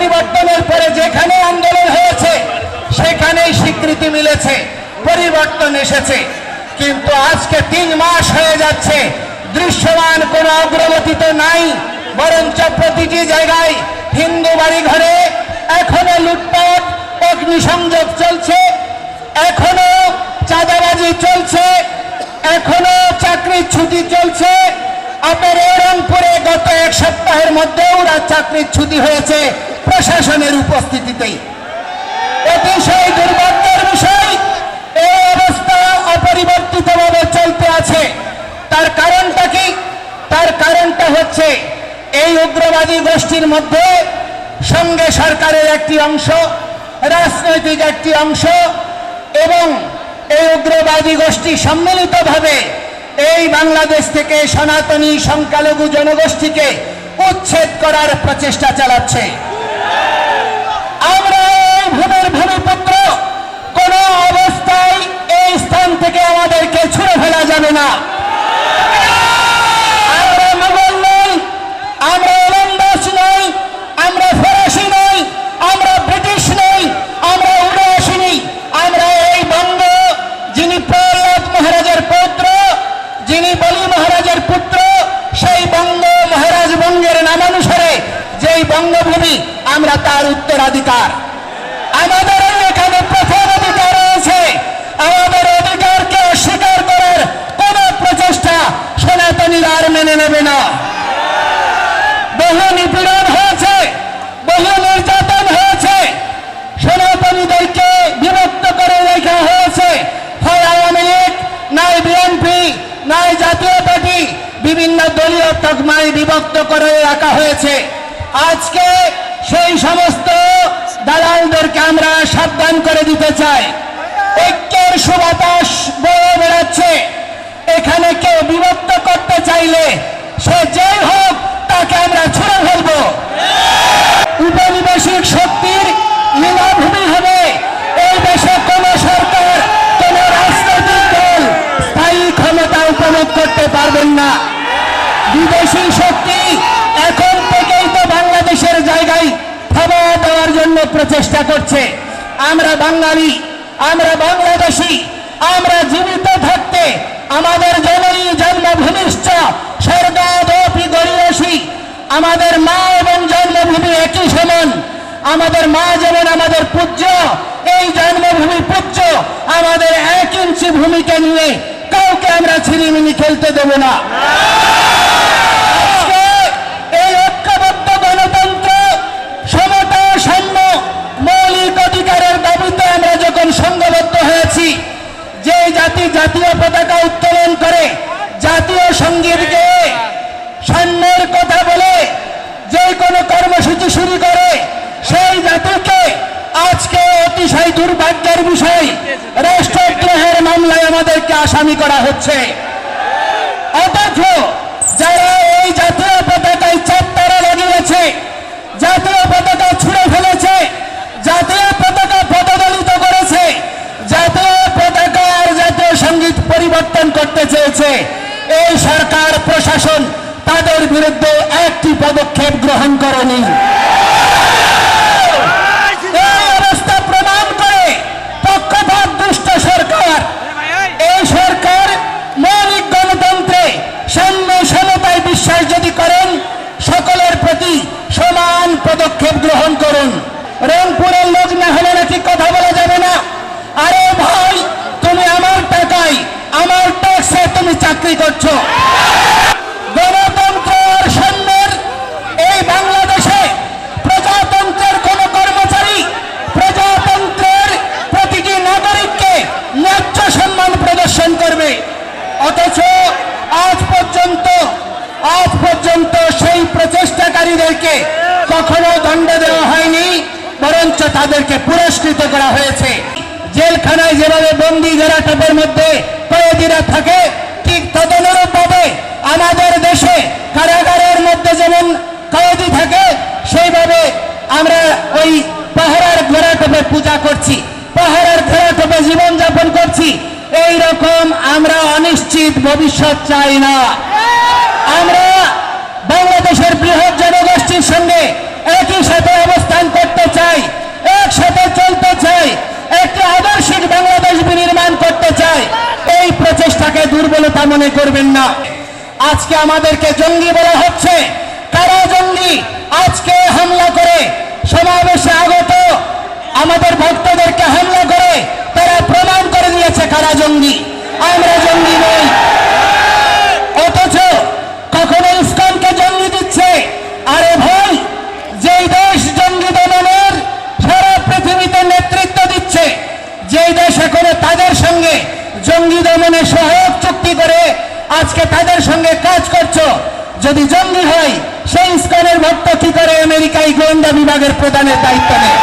পরিবর্তনের পরে যেখানে আন্দোলন হয়েছে, সেখানেই স্বীকৃতি মিলেছে, পরিবর্তন এসেছে। কিন্তু আজকে তিন মাস হয়ে যাচ্ছে, দৃশ্যমান কোন অগ্রগতি তো নাই, বরঞ্চ প্রতিটি জায়গায় হিন্দু বাড়ি ঘরে এখনও লুটপাট, অগ্নিসংযোগ চলছে, এখনও চাঁদাবাজি চলছে, এখনও চাকরির ছুটি চলছে। আপনার রংপুরে গত এক সপ্তাহের মধ্যেও চাকরির ছুটি হয়েছে। প্রশাসনের উপস্থিতিতেই। অতিশয় দুর্ভাগ্যের বিষয়, এই অবস্থা অপরিবর্তিতভাবে চলতে আছে। তার কারণটা কি? তার কারণটা হচ্ছে, এই উগ্রবাদী গোষ্ঠীর মধ্যে সঙ্গে সরকারের একটি অংশ, রাজনৈতিক একটি অংশ এবং এই উগ্রবাদী গোষ্ঠী সম্মিলিতভাবে এই বাংলাদেশ থেকে সনাতনী সংখ্যালঘু জনগোষ্ঠীকে উচ্ছেদ করার প্রচেষ্টা চালাচ্ছে আমরা এই ভূমির ভূমিপুত্র কোন অবস্থায় এই স্থান থেকে আমাদেরকে ছুড়ে ফেলা যাবে না আমরা মুঘল নই আমরা ওলন্দাজ নই আমরা ফরাসি নই আমরা ব্রিটিশ নই আমরা উড়ে আসিনি আমরা এই বঙ্গ যিনি প্রহ্লাদ মহারাজের পৌত্র যিনি বলি মহারাজের পুত্র সেই বঙ্গ মহারাজ বঙ্গের নামানুসারে যেই বঙ্গভূমি, আমরা তার উত্তরাধিকার। আমাদের এখানে প্রথম অধিকার রয়েছে। আমাদের অধিকারকে অস্বীকার করার কোন প্রচেষ্টা সনাতনীরা আর মেনে নেবে না। বহু নিপীড়ন হয়েছে, বহু নির্যাতন হয়েছে। সনাতনীদেরকে বিভক্ত করে রেখা হয়েছে। হয় আওয়ামী লীগ, নাই বিএনপি, নাই জাতীয় পার্টি, বিভিন্ন দলীয় তকমায় বিভক্ত করে রাখা হয়েছে। আজকে সেই সমস্ত দালালদেরকে আমরা সাবধান করে দিতে চাই। ঐক্যের সুবাতাস বয়ে বেড়াচ্ছে। এখানে কেউ বিভক্ত করতে চাইলে সে যেই হোক, তাকে আমরা ছুড়ে ফেলব। উপনিবেশিক শক্তির লীলাভূমি হবে। এই দেশে কোন সরকার, কোন রাজনৈতিক দল স্থায়ী ক্ষমতা উপভোগ করতে পারবেন না। বিদেশি শক্তি এখন জায়গায় খাবার দেওয়ার জন্য প্রচেষ্টা করছে। আমরা বাঙালি, আমরা বাংলাদেশি, আমরা জীবিত থাকতে আমাদের জননী জন্মভূমিশ্চ স্বর্গাদপি গরিয়সী আমাদের মা এবং জন্মভূমি একই সমান। আমাদের মা যেমন আমাদের পূজ্য এই জন্মভূমি পূজ্য আমাদের এক ইঞ্চি ভূমিকে নিয়ে কাউকে আমরা ছিনিমিনি খেলতে দেব না আজকে এই ঐক্যবদ্ধ গণতন্ত্র সমতা সাম্য মৌলিক অধিকারের দাবিতে আমরা যখন সংঘবদ্ধ হয়েছি যে জাতি জাতীয় পতাকা উত্তোলন করে জাতীয় সংগীত গেয়ে সাম্যের কথা বলে যে কোনো কর্মসূচি শুরু করে সেই জাতিকে আজকে অতিশয় দুর্ভাগ্যের বিষয় রাষ্ট্রদ্রোহের মামলায় আমাদেরকে আসামি করা হচ্ছে। অথচ যারা এই জাতীয় পতাকায় চারতারা লাগিয়েছে, জাতীয় পতাকা ছুঁড়ে ফেলেছে, জাতীয় পতাকা পদদলিত করেছে, জাতীয় পতাকা আর জাতীয় সংগীত পরিবর্তন করতে চেয়েছে, এই সরকার প্রশাসন তাদের বিরুদ্ধে একটি পদক্ষেপ গ্রহণ করেনি এই অবস্থা প্রমাণ করে পক্ষপাত দুষ্ট সরকার এই সরকার মৌলিক গণতন্ত্রে সাম্য সমতায় বিশ্বাস যদি করেন সকলের প্রতি সমান পদক্ষেপ গ্রহণ করুন? রংপুরের লোক না হলে নাকি কথা বলা যাবে না? আরে ভাই, তুমি আমার টাকায়, আমার ট্যাক্সে তুমি চাকরি করছ। গণতন্ত্র আর এই বাংলাদেশে প্রজাতন্ত্রের কোন কর্মচারী প্রজাতন্ত্রের প্রতিটি নাগরিককে ন্যায্য সম্মান প্রদর্শন করবে। অথচ আজ পর্যন্ত আজ পর্যন্ত সেই প্রচেষ্টাকারীদেরকে কখনো দণ্ড দেওয়া হয়নি, বরঞ্চ তাদেরকে পুরস্কৃত করা হয়েছে। জেলখানায় যেভাবে বন্দি জেরাটপের মধ্যে কয়েদিরা থাকে, ঠিক তদনুরূপ ভাবে আমাদের দেশে কারাগারের মধ্যে যেমন কয়েদি থাকে, সেইভাবে আমরা ওই পাহাড়ের ঘোরাটোপে পূজা করছি, পাহাড়ের ঘোরাটোপে জীবন যাপন করছি। এই রকম আমরা অনিশ্চিত ভবিষ্যৎ চাই না। আমরা বাংলাদেশের বৃহৎ জনগোষ্ঠীর সঙ্গে একই সাথে অবস্থান করতে চাই, একসাথে চলতে চাই, একটি আদর্শিক বাংলাদেশ বিনির্মাণ করতে চাই। এই প্রচেষ্টাকে দুর্বলতা মনে করবেন না। আজকে আমাদেরকে জঙ্গি বলা হচ্ছে। কারা জঙ্গি? আজকে হামলা করে সমাবেশে আগত আমাদের ভক্তদেরকে হামলা করে তারা প্রমাণ করে দিয়েছে কারা জঙ্গি। আমরা জঙ্গি নই। জঙ্গি দমনে সহায়ক চুক্তি করে আজকে তাদের সঙ্গে কাজ করছ। যদি জঙ্গি হয়, সেই ইসকনের ভক্ত কি করে আমেরিকায় গোয়েন্দা বিভাগের প্রধানের দায়িত্ব নেয়?